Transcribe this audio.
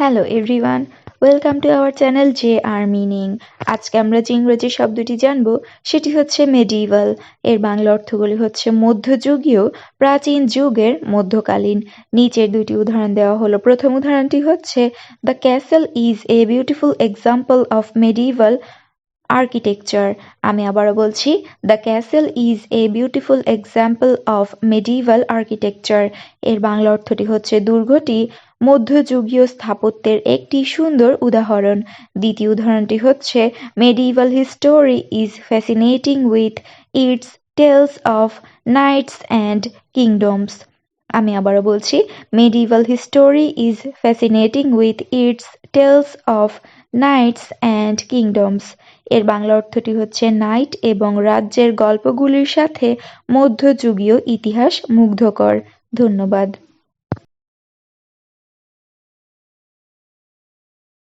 Hello everyone welcome to our channel J R meaning আজকে আমরা যে ইংরেজি শব্দটি জানব, সেটি হচ্ছে মেডিভাল এর বাংলা অর্থগুলি হচ্ছে মধ্যযুগীয়, প্রাচীন যুগের মধ্যকালীন। নিচের দুটি উদাহরণ দেওয়া হলো। প্রথম উদাহরণটি হচ্ছে the castle is a beautiful example of medieval architecture আমি আবারও বলছি the castle is a beautiful example of medieval architecture এর বাংলা অর্থটি হচ্ছে, দুর্গটি মধ্যযুগীয় স্থাপত্যের একটি সুন্দর উদাহরণ। দ্বিতীয় উদাহরণটি হচ্ছে medieval history is fascinating with its tales of knights and kingdoms আমি আবারও বলছি medieval history is fascinating with its tales of knights and kingdoms এর বাংলা অর্থটি হচ্ছে নাইট এবং রাজ্যের গল্পগুলির সাথে মধ্যযুগীয় ইতিহাস মুগ্ধকর। ধন্যবাদ।